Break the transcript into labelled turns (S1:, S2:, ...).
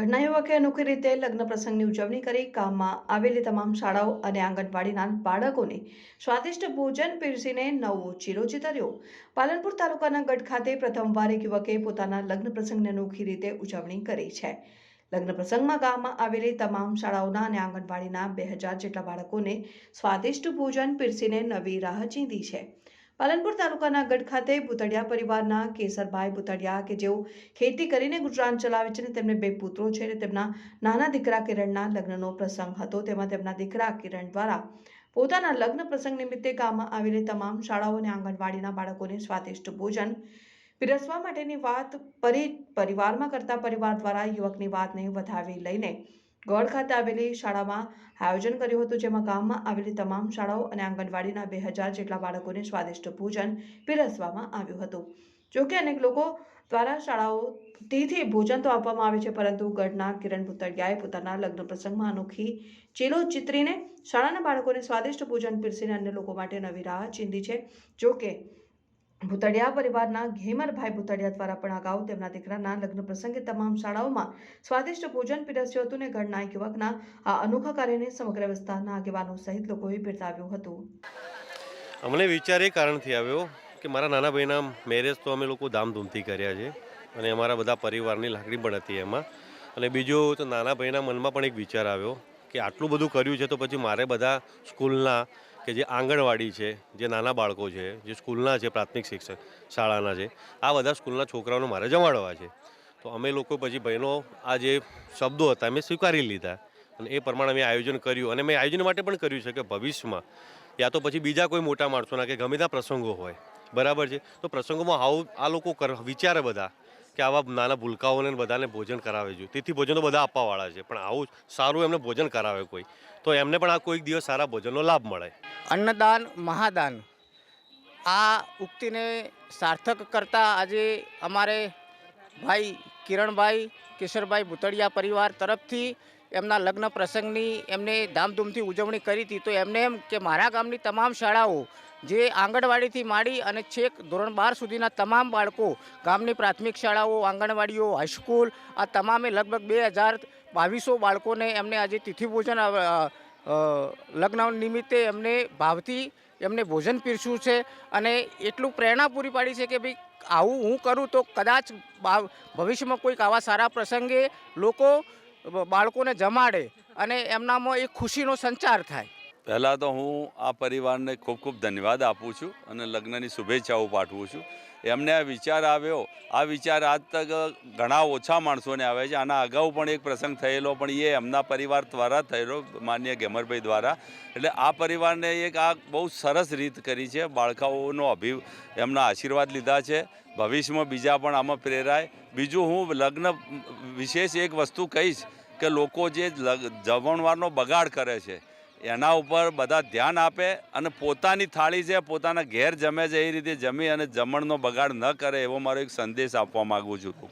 S1: ઘરના યુવકે અનોખી રીતે લગ્ન પ્રસંગની ઉજવણી કરી. ગામમાં આવેલી તમામ શાળાઓ અને આંગણવાડીના બાળકોને સ્વાદિષ્ટ ભોજન પીરસીને નવો ચીરો ચિતર્યો. પાલનપુર તાલુકાના ગઢ ખાતે પ્રથમવાર એક યુવકે પોતાના લગ્ન પ્રસંગની અનોખી રીતે ઉજવણી કરી છે. લગ્ન પ્રસંગમાં ગામમાં આવેલી તમામ શાળાઓના અને આંગણવાડીના બે હજાર જેટલા બાળકોને સ્વાદિષ્ટ ભોજન પીરસીને નવી રાહ ચીંધી છે. પાલનપુર તાલુકાના ગઢ ખાતે ભૂતડિયા પરિવારના કેસરભાઈ ભૂતડિયા કે જેઓ ખેતી કરીને ગુજરાન ચલાવે છે અને તેમને બે પુત્રો છે અને તેમના નાના દીકરા કિરણના લગ્નનો પ્રસંગ હતો. તેમાં તેમના દીકરા કિરણ દ્વારા પોતાના લગ્ન પ્રસંગ નિમિત્તે ગામમાં આવેલી તમામ શાળાઓ અને આંગણવાડીના બાળકોને સ્વાદિષ્ટ ભોજન પીરસવા માટેની વાત પરી, પરિવારમાં કરતા પરિવાર દ્વારા યુવકની વાતને વધાવી લઈને ગોળ ખાતે આવેલી શાળામાં આયોજન કર્યું હતું, જેમાં ગામમાં આવેલી તમામ શાળાઓ અને આંગણવાડીના બે હજાર જેટલા બાળકોને સ્વાદિષ્ટ ભોજન પીરસવામાં આવ્યું હતું. જોકે અનેક લોકો દ્વારા શાળાઓ તેથી ભોજન તો આપવામાં આવે છે, પરંતુ ગઢના કિરણ ભૂતળિયાએ પોતાના લગ્ન પ્રસંગમાં અનોખી ચીલો ચિત્રીને શાળાના બાળકોને સ્વાદિષ્ટ ભોજન પીરસીને અન્ય લોકો માટે નવી રાહ ચીંધી છે. જોકે ભૂતળિયા પરિવારના ઘેમરભાઈ ભૂતડિયા દ્વારા પણ અગાઉ તેમના દીકરાના લગ્ન પ્રસંગે તમામ શાળાઓમાં સ્વાદિષ્ટ ભોજન પીરસ્યું હતું ને ઘરના યુવકના આ અનોખા કાર્યને સમગ્ર વિસ્તારના આગેવાનો સહિત લોકોએ બિરદાવ્યું હતું.
S2: અમને વિચાર એ કારણથી આવ્યો કે મારા નાના ભાઈના મેરેજ તો અમે લોકો ધામધૂમથી કર્યા છે અને અમારા બધા પરિવારની લાગણી પણ હતી એમાં. અને બીજું તો નાના ભાઈના મનમાં પણ એક વિચાર આવ્યો કે આટલું બધું કર્યું છે તો પછી મારે બધા સ્કૂલના કે જે આંગણવાડી છે, જે નાના બાળકો છે, જે સ્કૂલના છે, પ્રાથમિક શિક્ષક શાળાના છે, આ બધા સ્કૂલના છોકરાઓને મારે જમાડવા છે. તો અમે લોકો પછી ભાઈનો આ જે શબ્દો હતા, અમે સ્વીકારી લીધા અને એ પ્રમાણે અમે આયોજન કર્યું અને મેં આયોજન માટે પણ કર્યું છે કે ભવિષ્યમાં યા તો પછી બીજા કોઈ મોટા માણસોના કે ગમે ત્યાં પ્રસંગો હોય, બરાબર છે? તો પ્રસંગોમાં આવું, આ લોકો કર, વિચારે બધા કે આવા નાના ભૂલકાઓને બધાને ભોજન કરાવે છે. તેથી ભોજન તો બધા આપવાવાળા છે. પણ આવું સારું એમને ભોજન કરાવે કોઈ. તો એમને પણ આ કોઈક દિવસ સારા ભોજનનો લાભ મળે.
S3: અન્નદાન, મહાદાન. આ ઉક્તિને સાર્થક કરતા આજે અમારે ભાઈ કિરણભાઈ, કેશરભાઈ ભૂતળિયા પરિવાર તરફથી એમના લગ્ન પ્રસંગની એમને ધામધૂમથી ઉજવણી કરી હતી તો એમને એમ કે મારા ગામની તમામ શાળાઓ જે આંગણવાડીથી માંડી અને છેક ધોરણ બાર સુધીના તમામ બાળકો ગામની પ્રાથમિક શાળાઓ આંગણવાડીઓ હાઈસ્કૂલ આ તમામે લગભગ બે હજાર બાવીસો બાળકોને એમને આજે તિથિભોજન અ, અ, લગ્ન નિમિત્તે એમને ભાવથી એમને ભોજન પીરસ્યું છે અને એટલું પ્રેરણા પૂરી પાડી છે કે ભાઈ આવું હું કરું તો કદાચ ભવિષ્યમાં કોઈક આવા સારા પ્રસંગે લોકો બાળકોને જમાડે અને એમનામાં એક ખુશીનો સંચાર થાય.
S4: પહેલાં તો હું આ પરિવારને ખૂબ ખૂબ ધન્યવાદ આપું છું અને લગ્નની શુભેચ્છાઓ પાઠવું છું. એમને આ વિચાર આવ્યો. આ વિચાર આજ તક ઘણા ઓછા માણસોને આવે છે. આના અગાઉ પણ એક પ્રસંગ થયેલો, પણ એ એમના પરિવાર દ્વારા થયેલો, માન્ય ગેમરભાઈ દ્વારા. એટલે આ પરિવારને એક આ બહુ સરસ રીત કરી છે. બાળકાઓનો અભિ, એમના આશીર્વાદ લીધા છે. ભવિષ્યમાં બીજા પણ આમાં પ્રેરાય. બીજું હું લગ્ન વિશેષ એક વસ્તુ કહીશ કે લોકો જે જમણવારનો બગાડ કરે છે એના ઉપર બધા ધ્યાન આપે અને પોતાની થાળી છે પોતાના ઘેર જમે છે એ રીતે જમી અને જમણનો બગાડ ન કરે એવો મારો એક સંદેશ આપવા માગું છું.